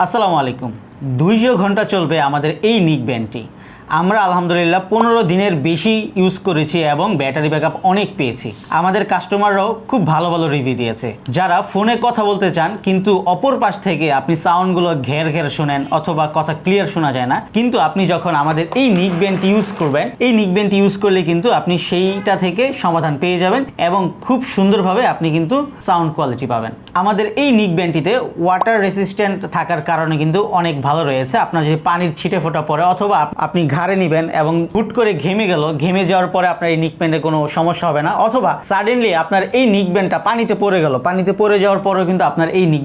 আসসালামু আলাইকুম। দুইশো ঘণ্টা চলবে আমাদের এই নিক ব্যান্ডটি। আমরা আলহামদুলিল্লাহ পনেরো দিনের বেশি ইউজ করেছি এবং ব্যাটারি ব্যাকআপ অনেক পেয়েছি। আমাদের কাস্টমাররাও খুব ভালো ভালো রিভিউ দিয়েছে। যারা ফোনে কথা বলতে চান, কিন্তু অপর পাশ থেকে আপনি সাউন্ডগুলো ঘের ঘের শোনেন অথবা কথা ক্লিয়ার শোনা যায় না, কিন্তু আপনি যখন আমাদের এই নিক ব্যান্ডটি ইউজ করবেন, এই নিক ব্যান্ডটি ইউজ করলে কিন্তু আপনি সেইটা থেকে সমাধান পেয়ে যাবেন এবং খুব সুন্দরভাবে আপনি কিন্তু সাউন্ড কোয়ালিটি পাবেন। আমাদের এই নিক ব্যান্ডটিতে ওয়াটার রেসিস্ট্যান্ট থাকার কারণে কিন্তু অনেক ভালো রয়েছে। আপনার যদি পানির ছিটে ফোটা পড়ে অথবা আপনি ঘাড়ে নেবেন এবং হুট করে ঘেমে গেল, ঘেমে যাওয়ার পরে আপনার এই নিক ব্যান্ডের কোনো সমস্যা হবে না। অথবা সাডেনলি আপনার এই নিক ব্যান্ডটা পানিতে পড়ে গেল, পানিতে পড়ে যাওয়ার পরেও কিন্তু আপনার এই নিক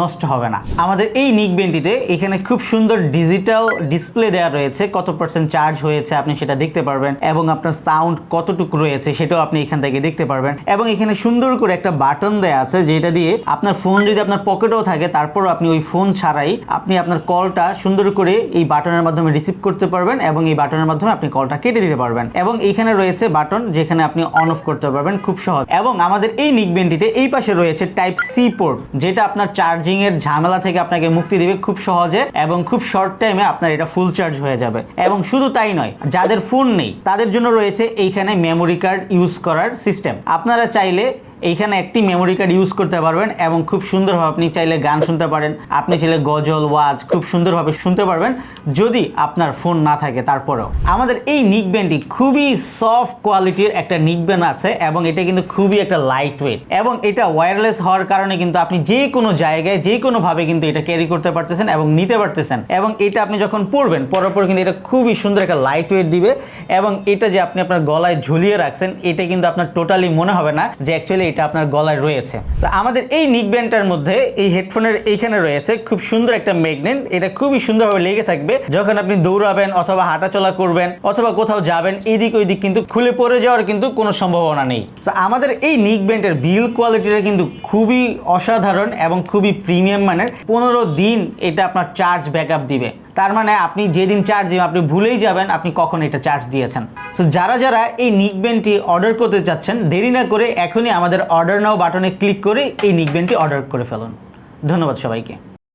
নষ্ট হবে না। আমাদের এই নিক ব্যান্ডটিতে এখানে খুব সুন্দর ডিজিটাল ডিসপ্লে দেওয়া রয়েছে, কত পার্সেন্ট চার্জ হয়েছে আপনি সেটা দেখতে পারবেন এবং আপনার সাউন্ড কতটুকু রয়েছে সেটাও আপনি এখান থেকে দেখতে পারবেন এবং এখানে সুন্দর করে একটা বাটন দেওয়া আছে যেটা দিয়ে আপনার ফোন যদি আপনার পকেটেও থাকে, তারপরও আপনি ওই ফোন ছাড়াই আপনি আপনার কলটা সুন্দর করে এই বাটনের মাধ্যমে রিসিভ করতে পারবেন। এবং এই বাটনের মাধ্যমে আপনি কলটা কেটে দিতে পারবেন। এবং এইখানে রয়েছে বাটন যেখানে আপনি অন অফ করতে পারবেন খুব সহজ। এবং আমাদের এই নিক বেন্টিতে এই পাশে রয়েছে টাইপ সি পোর্ট যেটা আপনার চার্জিং এর ঝামেলা থেকে আপনাকে মুক্তি দিবে খুব সহজে এবং খুব শর্ট টাইমে আপনার এটা ফুল চার্জ হয়ে যাবে। এবং শুধু তাই নয়, যাদের ফোন নেই, তাদের জন্য রয়েছে এইখানে মেমোরি কার্ড ইউজ করার সিস্টেম আপনারা চাইলে এইখানে একটি মেমোরি কার্ড ইউজ করতে পারবেন এবং খুব সুন্দরভাবে আপনি চাইলে গান শুনতে পারেন। আপনি চাইলে গজল, ওয়াজ খুব সুন্দরভাবে শুনতে পারবেন যদি আপনার ফোন না থাকে তারপরেও। আমাদের এই নিক ব্যান্ডটি খুবই সফট কোয়ালিটির একটা নিক ব্যান্ড আছে এবং এটা কিন্তু খুবই একটা লাইট ওয়েট এবং এটা ওয়্যারলেস হওয়ার কারণে কিন্তু আপনি যে কোনো জায়গায়, যে কোনোভাবে কিন্তু এটা ক্যারি করতে পারতেছেন এবং নিতে পারতেছেন। এবং এটা আপনি যখন পরবেন, পরার পর কিন্তু এটা খুবই সুন্দর একটা লাইট ওয়েট দিবে এবং এটা যে আপনি আপনার গলায় ঝুলিয়ে রাখছেন, এটা কিন্তু আপনার টোটালি মনে হবে না যে অ্যাকচুয়ালি এটা আপনার গলায় রয়েছে। আমাদের এই নিক ব্যান্ডটার মধ্যে এই হেডফোনের এইখানে রয়েছে খুব সুন্দর একটা ম্যাগনেট এটা খুবই সুন্দরভাবে লেগে থাকবে। যখন আপনি দৌড়াবেন অথবা হাঁটাচলা করবেন অথবা কোথাও যাবেন, এদিক ওইদিক কিন্তু খুলে পড়ে যাওয়ার কিন্তু কোনো সম্ভাবনা নেই। তো আমাদের এই নিক ব্যান্ডের বিল কোয়ালিটিটা কিন্তু খুবই অসাধারণ এবং খুবই প্রিমিয়াম মানের। পনেরো দিন এটা আপনার চার্জ ব্যাকআপ দিবে। তার মানে আপনি যেদিন চার্জ দিবেন, আপনি ভুলেই যাবেন, আপনি কখন এটা চার্জ দিয়েছেন। সো যারা যারা এই নিকবেনটি অর্ডার করতে চাচ্ছেন, দেরি না করে এখনই আমাদের অর্ডার নাও বাটনে ক্লিক করে এই নিকবেনটি অর্ডার করে ফেলুন। ধন্যবাদ সবাইকে।